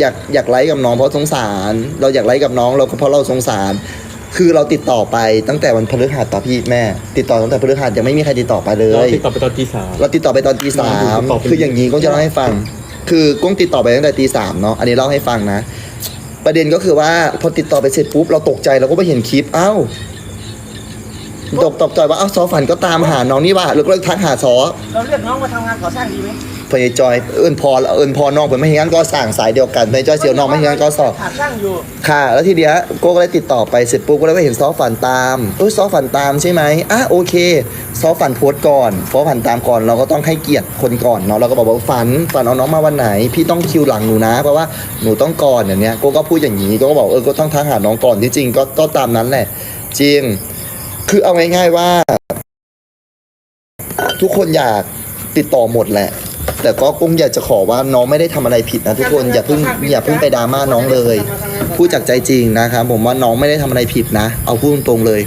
อยากอยากไลฟ์กับน้องเพราะสงสาร เราอยากไลฟ์กับน้องเราก็เพราะเราสงสาร คือเราติดต่อไปตั้งแต่วันพฤหัสต่อพี่แม่ ติดต่อตั้งแต่พฤหัสยังไม่มีใครติดต่อไปเลเราย ติดต่อไปตอนตีสาม เราติดต่อไปตอนตีสามติดต่อไป คืออย่างนี้ก็จะเล่าให้ฟัง คือก้งติดต่อไปตั้งแต่ตีสามเนาะอันนี้เล่าให้ฟังนะ ประเด็นก็คือว่าพอติดต่อไปเสร็จปุ๊บเราตกใจเราก็ไปเห็นคลิปเอ้าตกตกใจว่าเอ้าซอฝันก็ตามหาน้องนี่ว่าแล้วก็เลยทักหาซอเราเรียกน้องมาทำงานก่อสร้างดีไหม พยจอยเอิญพอเอิญพอน้องผมไม่เห็นงั้นก็สั่งสายเดียวกันพยจอยเสียวน้องไม่เห็นงั้นก็สอบ ขาดช่างอยู่ค่ะ แล้วทีเดียวโก้ก็เลยติดต่อไปเสร็จปุ๊บก็เลยไปเห็นซอฝันตามเออซอฝันตามใช่ไหมอะโอเค ซอฝันโพสต์ก่อนซอฝันตามก่อนเราก็ต้องให้เกียรติคนก่อนเนาะเราก็บอกว่าฝันฝันเอาน้องมาวันไหน พี่ต้องคิวหลังหนูนะ เพราะว่าหนูต้องก่อนอย่างเนี้ยโก้ก็พูดอย่างนี้โก้ก็บอกเออก็ต้องทักหาน้องก่อนที่จริงก็ก็ตามนั้นแหละ จริง คือเอาง่ายๆว่า ทุกคนอยากติดต่อหมดแหละ แต่ก็คงอยากจะขอว่าน้องไม่ได้ทำอะไรผิดนะทุกคนอย่าเพิ่งอย่าเพิ่งไปดราม่าน้องเลยพูดจากใจจริงนะครับผมว่าน้องไม่ได้ทำอะไรผิดนะ เอาพูดตรงๆเลย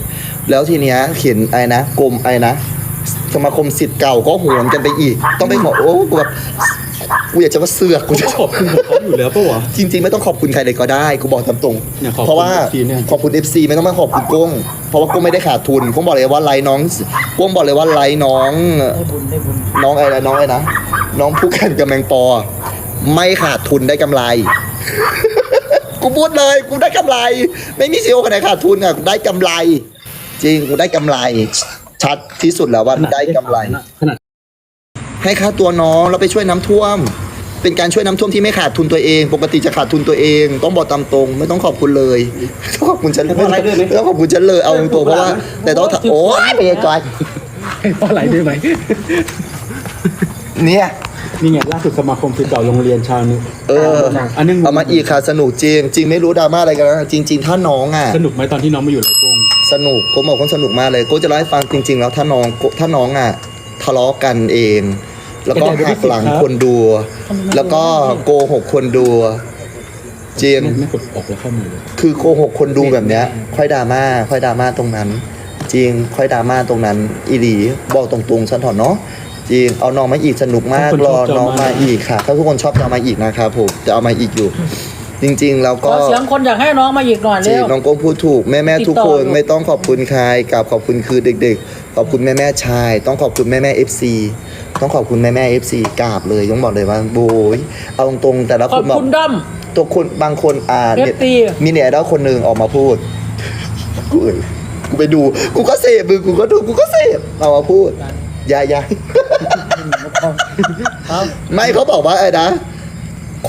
แล้วทีเนี้ยเขียนไอ้นะกรมไอ้นะสมาคมสิทธิ์เก่าก็โหวนกันไปอีก ต้องไปขอโอ้กูแบบ กูอยากจะว่าเสือกกูจะก็ขอบคุณของเขาอยู่แล้วปะวะ จริงๆ ไม่ต้องขอบคุณใครเลยก็ได้กูบอกตามตรง เนี่ยขอบคุณเพราะว่า FC เนี่ย ขอบคุณ FC ไม่ต้องมาขอบคุณกุ้งเพราะว่ากุ้งไม่ได้ขาดทุนกุ้งบอกเลยว่าไลน์น้องกุ้งบอกเลยว่าไลน์น้องได้บุญได้บุญน้องอะไรนะน้องอะไรนะน้องผู้กันกับแมงปอ ไม่ขาดทุนได้กำไร กูพูดเลยกูได้กำไร ไม่มีซีโอคนไหนขาดทุนอะกูได้กำไร จริงกูได้กำไร ชัดที่สุดแล้วว่าได้กำไร ขนาด ให้ค่าตัวน้องแล้วไปช่วยน้ำท่วม เป็นการช่วยน้ำท่วมที่ไม่ขาดทุนตัวเอง ปกติจะขาดทุนตัวเอง ต้องบอกตามตรง ไม่ต้องขอบคุณเลยต้องขอบคุณฉันไม่ต้องไม่ต้องขอบคุณฉันเลยเอาตรงๆเพราะว่า แต่ต้องถามโอ๊ยไปจอยเพราะอะไรได้ไหมเนี่ยนี่ไงล่าสุดสมาคมศิษย์เก่าโรงเรียนชาวนุเอออันนึงเอามาอีกค่ะสนุกจริง จริงไม่รู้ดราม่าอะไรกันนะจริงๆถ้าน้องอะสนุกไหมตอนที่น้องมาอยู่ไรกุ้งสนุกผมบอกคนสนุกมากเลยโก็จะเล่าให้ฟังจริง ๆ แล้วถ้าน้องถ้าน้องอะทะเลาะกันเอง แล้วก็หักหลังคนดู แล้วก็โกหกคนดูจริงไม่ไม่กดออกแล้วเข้ามาเลยคือโกหกคนดูแบบเนี้ย ค่อยดราม่าค่อยดราม่าตรงนั้น จริงค่อยดราม่าตรงนั้น อีหลีบอกตรงๆฉันถอนเนาะจริงเอาน้องมาอีกสนุกมากรอน้องมาอีกค่ะ ถ้าทุกคนชอบจะเอามาอีกนะครับผมจะเอามาอีกอยู่ จริงๆแล้วขก็อเสียงคนอยากให้น้องมาอีกหน่อยจริเร็งว น้องโก้พูดถูกแม่แม่ติดต่อทุกคนอยู่ ไม่ต้องขอบคุณใครกับขอบคุณคือเด็ก ๆ ขอบคุณแม่แม่ชาย ต้องขอบคุณแม่แม่เอฟซีต้องขอบคุณแม่แม่เอฟซีกราบเลยต้องบอกเลยว่าโบยเอาตรงๆแต่ละขคอบนบอก คุณด้อม ตัวคนบางคนอ่าเนี่ย FT มีเนี่ยแล้วคนหนึ่งออกมาพูด กูเอ่ยกูไปดู กูก็เสพมือกูก็ดูกูก็เสพเอามาพูดอยาอยาไม่เขาบอกว่าไอ้นะ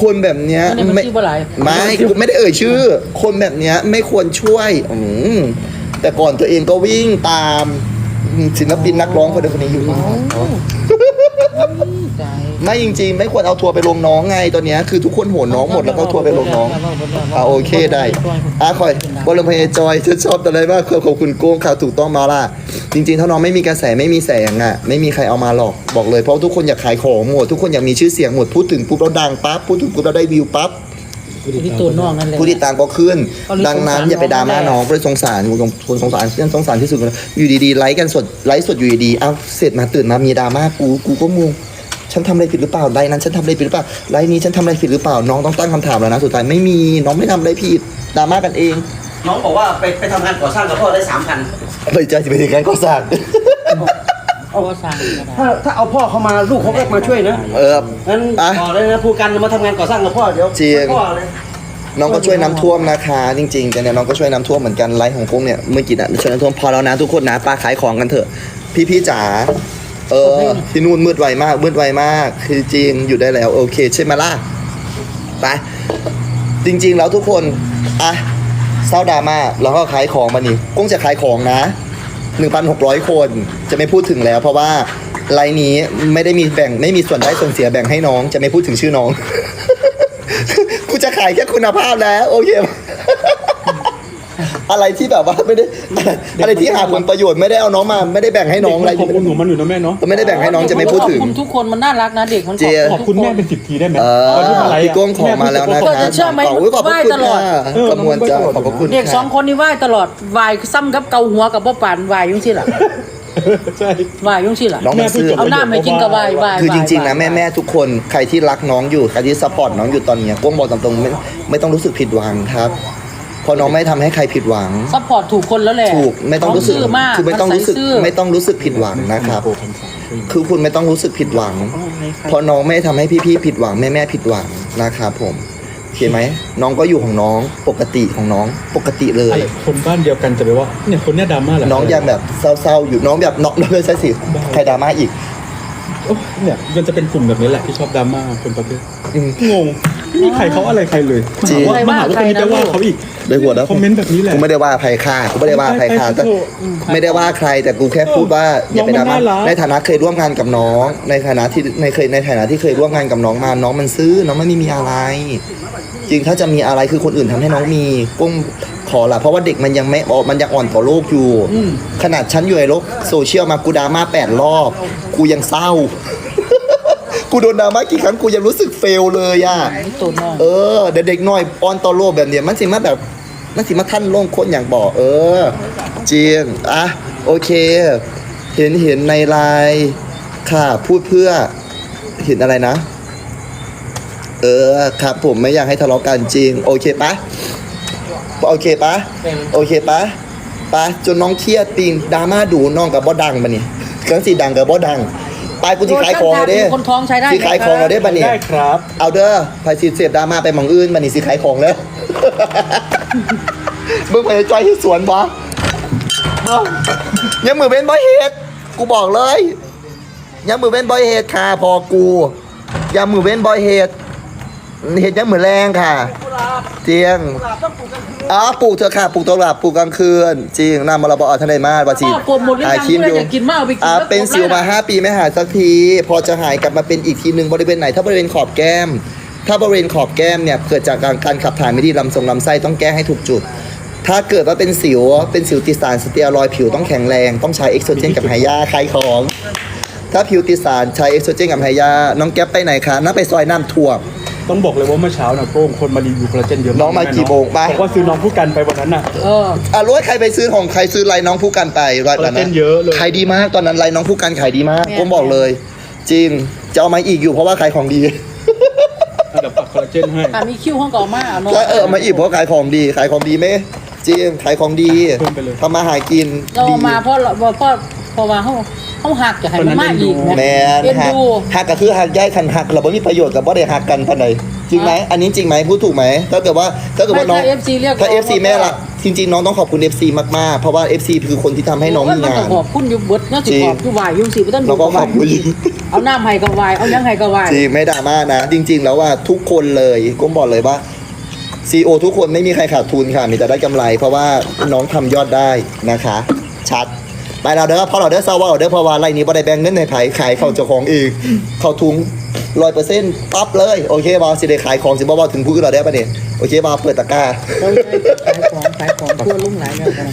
คนแบบเนี้ยอันนี้มันไม่ชื่อว่าอะไรไม่กูไม่ได้เอ่ยชื่อ คนแบบเนี้ยไม่ควรช่วยอืมแต่ก่อนตัวเองก็วิ่งตามศิลปินนักร้องคนเดียวคนนี้อยู่ ข้างหลังเขาใจไม่จริงๆ ไม่ควรเอาทัวร์ไปลงน้องไงตอนเนี้ยคือทุกคนโหนน้องหมดแล้วก็เอาทัวร์ไปลงน้อง อ่าโอเคได้อะคอยบอลลมเพย์จอยฉันชอบอะไรมากขอบคุณโก้งค่ะถูกต้องมาล่ะ จริง ๆ ถ้าน้องไม่มีกระแสไม่มีแสงอะ ไม่มีใครเอามาหรอกบอกเลยเพราะทุกคนอยากขายของหมด ทุกคนอยากมีชื่อเสียงหมดพูดถึงปุ๊บเราดังปั๊บพูดถึงปุ๊บเราได้วิวปั๊บที่ตัวน้องนั่นแหละ ผู้ติดตามก็ขึ้นก็เลยดังนั้นสงสารอย่าไปดราม่าน้น้อองงเพราะสงสารคุณคุณสงสารเพื่อนสงสารที่สุดเลยอยู่ดีๆไลฟ์กันสดไลฟ์สดอยู่ดีๆเอ้าเสร็จมาตื่นมามีดราม่ากูกูก็งง ฉันทำอะไรผิดหรือเปล่าไลฟ์นั้นฉันทำอะไรผิดหรือเปล่าไลฟ์นี้ฉันทำอะไรผิดหรือเปล่าน้องต้องตั้งคำถามแล้วนะสุดท้ายไม่มีน้องไม่ทำอะไรผิดดราม่ากันเองน้องบอกว่าไปไปทำงานก่อสร้างกับพ่อได้สามพันเลยใจจะไปถึงการก่อสร้างเอาว่าสั่งก็ได้ถ้าถ้าเอาพ่อเขามาลูกเขาก็มาช่วยนะเออ งั้นอะบอกเลยนะภูกันมาทำงานก่อสร้างกับพ่อเดี๋ยวจริง พ่อเลย น้องก็ช่วยน้ำท่วมนะคะจริงๆแต่เนี่ยน้องก็ช่วยน้ำท่วมเหมือนกันไลฟ์ของกุ้งเนี่ยเมื่อกี้น่ะช่วยน้ำท่วมพอแล้วนะทุกคนนะปลาขายของกันเถอะ พี่ๆจ๋า เออ ที่นู่นมืดไวมากมืดไวมาก คือจริงอยู่ได้แล้ว โอเค ใช่ไหมล่ะไปจริง ๆ แล้วทุกคนอะเศร้าดราม่าแล้วก็ขายของมานี่กุ้งจะขายของนะ 1,600 คนจะไม่พูดถึงแล้ว เพราะว่าไลน์นี้ไม่ได้มีแบ่งไม่มีส่วนได้ส่วนเสียแบ่งให้น้อง จะไม่พูดถึงชื่อน้อง กูจะขายแค่คุณภาพแล้ว โอเค อะไรที่แบบว่าไม่ได้อะไรที่หาผลประโยชน์ไม่ได้เอาน้องมา ไม่ได้แบ่งให้น้องอะไรขอบคุณหนูมันอยู่นะแม่เนาะไม่ได้แบ่งให้น้องจะไม่พูดถึงขอบคุณทุกคนมันน่ารักนะเด็กมันเจียขอบคุณแม่เป็นสิบทีได้ไหมเออตอนที่มาไลฟ์พี่อะก้งขอมาแล้วนะก็คะจะเชื่อไหมขอบคุณขอบพระคุณไหว้ตลอดค่ะเออขมวลจ้าขอบพระคุณเด็กค่ะสองคนนี้ไหว้ตลอดไหว้ซ้ำกับเกาหัวกับพ่อปานไหว้อยุ่งสิล่ะใช่วายยุ่งสิล่ะน้องมันซื่อเอาหน้าไม่กินกับวายวายคือจริงๆนะวายแม่แม่ๆทุกคนใครที่รักน้องอยู่ใครที่ซัพพอร์ตน้องอยู่ตอนเนี้ยก้มบอกตามตรงไม่ไม่ต้องรู้สึกผิดหวังครับเพ ราะน้องไม่ทำให้ใครผิดหวัง ซัพพอร์ตถูกคนแล้วแหละถูกไม่ต้องรู้สึกน้ซื่อมากคือไม่ต้องรู้สึกนใซื่อไม่ต้องรู้สึกผิดหวังนะครับโปรพันสามช่วยคือคุณไม่ต้องรู้สึกผิดหวัง เพราะน้องไม่ทำให้พี่ๆผิดหวังแม่แม่ๆผิดหวังนะครับผมโอเคไหมน้องก็อยู่ของน้องปกติของน้องปกติเลย อะไรคนบ้านเดียวกันจะไปว่าเนี่ยคนเนี้ยดราม่าแหละน้องยังแบบเศร้าๆอยู่น้องแบบน้องไม่ใช่สิใครดราม่าอีก โอ้เนี่ยมันจะเป็นกลุ่มแบบนี้แหละที่ชอบดราม่าคนประเภทอืมงงไม่มีใครเขาอะไรใครเลยจริง มาหาว่าคนนี้ไปว่าเขาอีกได้หัวแล้วคอมเมนต์แบบนี้แหละ กูไม่ได้ว่าใครฆ่ากูไม่ได้ว่าใครฆ่าแต่ไปไปไปไม่ได้ว่าใครแต่กูแค่พูดว่าอย่าไปดราม่าน้องมันน่ารักในฐานะเคยร่วมงานกับน้อง ในฐานะที่ในเคยในฐานะที่เคยร่วมงานกับน้องมาน้องมันซื้อน้องไม่มีอะไร จริงถ้าจะมีอะไรคือคนอื่นทำให้น้องมีกุ้ง ขอละเพราะว่าเด็กมันยังไม่ออกมันยังอ่อนต่อโลกอยู่ ขนาดฉันอยู่ในโลกโซเชียลมากูดราม่าแปดรอบ กูยังเศร้า กูโดนดราม่ากี่ครั้งกูยังรู้สึกเฟลเลยอะนี่ตัวน้องเออเด็กๆน้อยอ่อนต่อโลกแบบเนี้ยมันสิมาแบบมันสิมาท่านโล่งคนอย่างบอกเออจริงอะโอเค เห็นเห็นในไลน์ค่ะ พูดเพื่อเห็นอะไรนะ เออครับผมไม่อยากให้ทะเลาะกันจริง โอเคปะ โอเคปะโอเคปะปะจนน้องเครียดปิงดราม่าดูน้องกับบ่ดังปะนี่ครั้งสีดังกับบ่ดังไปกูที่ขายของเลยเด้คนท้องใช้ได้ที่ขายของเราได้ปะเนี่ยได้ครับ เอาเด้อไผสิเสียบดราม่าไปหมองอื่นมันนี่สิขายของแล้วมึงไปจอยที่สวนปะยังมือเป็นบอยเฮดกูบอกเลยยังมือเป็นบอยเฮดค่ะพอกูยังมือเป็นบอยเฮดเห็ดยังมือแรงค่ะ เจียงอ๋อปลูกเถอะค่ะปลูกตลาดปลูกกลางคืน จริงน้ำมรบอทนายมาบาจีพ่อกลมหมดหรือยังคิมอยู่เพื่อนอยากกินมากเอาไปกินอ่าแล้วเป็นสิวมากลมแล้ว5ปีไม่หายสักที พอจะหายกลับมาเป็นอีกทีหนึ่งบริเวณไหน ถ้าบริเวณขอบแก้ม ถ้าบริเวณขอบแก้มเนี่ยเกิดจากการการขับถ่ายไม่ดีลำทรงลำไส้ต้องแก้ให้ถูกจุด ถ้าเกิดว่าเป็นสิวเป็นสิวติดสารสเตียรอยด์ผิวต้องแข็งแรงต้องใช้เอ็กโซเจนกับไฮยาคลายของถ้าผิวติดสารใช้เอ็กโซเจนกับไฮยาน้องแก๊ปไปไหนคะน้าไปซอยน้ำท่วม ต้องบอกเลยว่าเมื่อเช้าน่ะโป้งคนมารีวิวคอลลาเจนเยอะน้องมากี่โมงปะบอกว่าซื้อน้องผู้กันไปวันนั้นน่ะ เออ อะรู้ว่าใครไปซื้อของใครซื้อไลน์น้องผู้กันไปร้อยคอลลาเจนเยอะเลย ขายดีมากตอนนั้นไลน์น้องผู้กันขายดีมากแม่นผมบอกเลย จริงจะเอามาอีกอยู่เพราะว่าขายของดีเดี๋ยวปักคอลลาเจนให้อะมีคิวห้องเก่ามากเนาะแล้วเออเอามาอีกเพราะขายของดี ขายของดีไหมจริงขายของดีเพิ่มไปเลยทำมาหากินเราดีเอามาเพราะเราเพราะ เพราะว่าเขาเขาหักจะให้มันมากอีกแมนเอ็นหักดูหักก็คือหักย้ายคันหักเราไม่มีประโยชน์กับว่าได้หักกันพันใดจริงไหมอันนี้จริงไหมพูดถูกไหมถ้าเกิดว่าถ้าเกิดว่าน้องถ้าเอฟซีเรียกถ้า FC แม่ละจริงๆน้องต้องขอบคุณ FC มากๆ เพราะว่า FC คือคนที่ทำให้น้องมีมันงาก็นขอบคุณอยู่เบิดเนาะสิจริงขอบอยู่วายยุ่งสิบ่ต้องเราก็ขอบคุณ เอาน้ำให้ก็วายเอายังให้ก็วายจริงไม่ดราม่านะ จริง ๆ แล้วว่าทุกคนเลยก็บอกเลยว่า CEO ทุกคนไม่มีใครขาดทุนค่ะมีแต่ได้กำไร เพราะว่าน้องทำยอดได้นะคะ ชัด ไปเราเด้อพอเราเด้อเศร้าว่าเราเด้อพอว่าไรนี้บ่ได้แบ่งเงินในไผขายเข้าเจ้าของเองเข้าทุงร้อยเปอร์เซ็นต์ปั๊บเลยโอเคบอสิได้ขายของสิบ่บ่ถึงผู้อื่นเราได้ปะเนี่ยโอเคบอเปิดตะกร้า เราเลยขายของขายของทั่วลุ่งหลายแล้วกัน